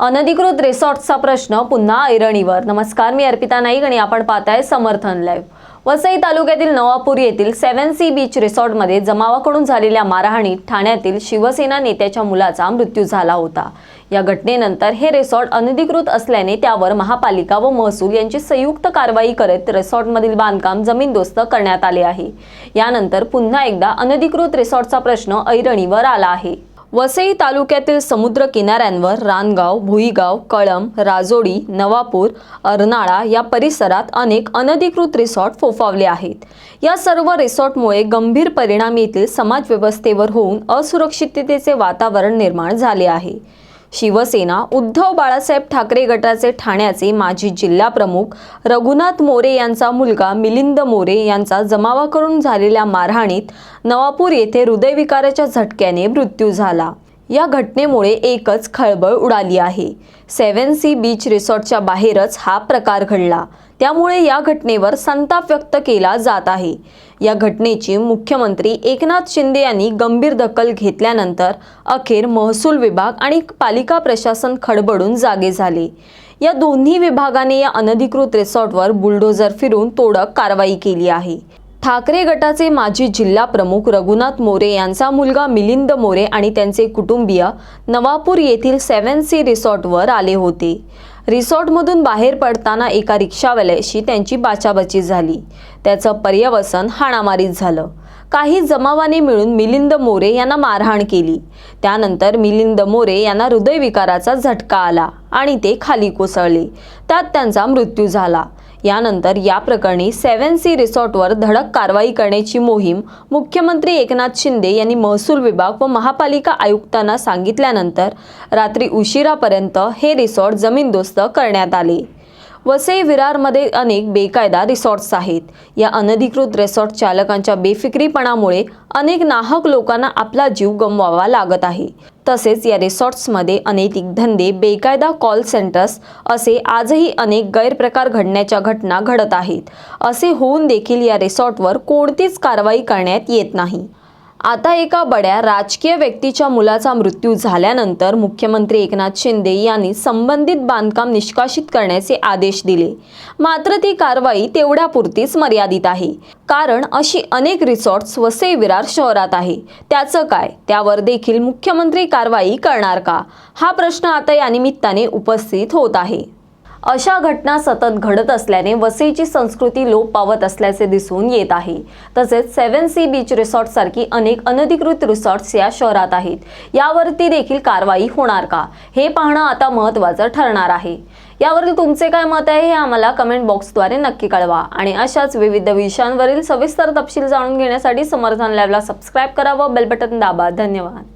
अनधिकृत रिसॉर्टचा प्रश्न पुन्हा ऐरणीवर. नमस्कार मी अर्पिता नाईक आणि आपण पाहताय समर्थन लाईव्ह वसई तालुक्यातील नवापूर येथील सेव्हन सी बीच रिसॉर्टमध्ये जमावाकडून झालेल्या मारहाणीत ठाण्यातील शिवसेना नेत्याच्या मुलाचा मृत्यू झाला होता. या घटनेनंतर हे रिसॉर्ट अनधिकृत असल्याने त्यावर महापालिका व महसूल यांची संयुक्त कारवाई करत रिसॉर्टमधील बांधकाम जमीनदोस्त करण्यात आले आहे. यानंतर पुन्हा एकदा अनधिकृत रिसॉर्टचा प्रश्न ऐरणीवर आला आहे. वसई तालुक्यातील समुद्र किनाऱ्यांवर रानगाव भुईगाव कळम राजोडी नवापूर अर्नाळा या परिसरात अनेक अनधिकृत रिसॉर्ट फोफावले आहेत. या सर्व रिसॉर्टमुळे गंभीर परिणाम येथील समाजव्यवस्थेवर होऊन असुरक्षिततेचे वातावरण निर्माण झाले आहे. शिवसेना उद्धव बाळासाहेब ठाकरे गटाचे ठाण्याचे माजी जिल्हा प्रमुख रघुनाथ मोरे यांचा मुलगा मिलिंद मोरे यांचा जमावाकडून झालेल्या मारहाणीत नवापूर येथे हृदयविकाराच्या झटक्याने मृत्यू झाला. या घटनेमुळे एकच खळबळ उडाली आहे. सेव्हन सी बीच रिसॉर्टच्या बाहेरच हा प्रकार घडला. त्यामुळे या घटनेवर संताप व्यक्त केला जात आहे. या घटनेची मुख्यमंत्री एकनाथ शिंदे यांनी गंभीर दखल घेतल्यानंतर अखेर महसूल विभाग आणि पालिका प्रशासन खडबडून जागे झाले. या दोन्ही विभागाने या अनधिकृत रिसॉर्टवर बुलडोझर फिरून तोडक कारवाई केली आहे. ठाकरे गटाचे माजी जिल्हा प्रमुख रघुनाथ मोरे यांचा मुलगा मिलिंद मोरे आणि त्यांचे कुटुंबीय नवापूर येथील सेव्हन सी रिसॉर्टवर आले होते. रिसॉर्टमधून बाहेर पडताना एका रिक्षावाल्याशी त्यांची बाचाबाची झाली. त्याचं पर्यवसन हाणामारीत झालं. काही जमावाने मिळून मिलिंद मोरे यांना मारहाण केली. त्यानंतर मिलिंद मोरे यांना हृदयविकाराचा झटका आला आणि ते खाली कोसळले. त्यात त्यांचा मृत्यू झाला. यानंतर या प्रकरणी सेव्हन सी रिसॉर्टवर धडक कारवाई करण्याची मोहीम मुख्यमंत्री एकनाथ शिंदे यांनी महसूल विभाग व महापालिका आयुक्तांना सांगितल्यानंतर रात्री उशिरापर्यंत हे रिसॉर्ट जमीनदोस्त करण्यात आले. वसई विरारमध्ये अनेक बेकायदा रिसॉर्ट्स आहेत. या अनधिकृत रिसॉर्ट चालकांच्या बेफिक्रीपणामुळे अनेक नाहक लोकांना आपला जीव गमवावा लागत आहे. तसेच या रिसॉर्ट्समध्ये अनैतिक धंदे बेकायदा कॉल सेंटर्स असे आजही अनेक गैरप्रकार घडण्याच्या घटना घडत आहेत. असे होऊन देखील या रिसॉर्टवर कोणतीच कारवाई करण्यात येत नाही. आता एका बड्या राजकीय व्यक्तीच्या मुलाचा मृत्यू झाल्यानंतर मुख्यमंत्री एकनाथ शिंदे यांनी संबंधित बांधकाम निष्कासित करण्याचे आदेश दिले. मात्र ती कारवाई तेवढ्यापुरतीच मर्यादित आहे. कारण अशी अनेक रिसॉर्ट्स वसई विरार शहरात आहे. त्याचं काय? त्यावर देखील मुख्यमंत्री कारवाई करणार का? हा प्रश्न आता या निमित्ताने उपस्थित होत आहे. अशा घटना सतत घडत असल्याने वसईची संस्कृती लोप पावत असल्याचे दिसून येत आहे. तसेच सेव्हन सी बीच रिसॉर्ट सारखी अनेक अनधिकृत रिसॉर्ट्स या शहरात आहेत. यावरती देखील कारवाई होणार का? हे पाहणं आता महत्त्वाचं ठरणार आहे. यावरील तुमचे काय मत आहे हे आम्हाला कमेंट बॉक्सद्वारे नक्की कळवा. आणि अशाच विविध विषयांवरील सविस्तर तपशील जाणून घेण्यासाठी समर्थन लॅबला सबस्क्राईब करा व बेल बटन दाबा. धन्यवाद.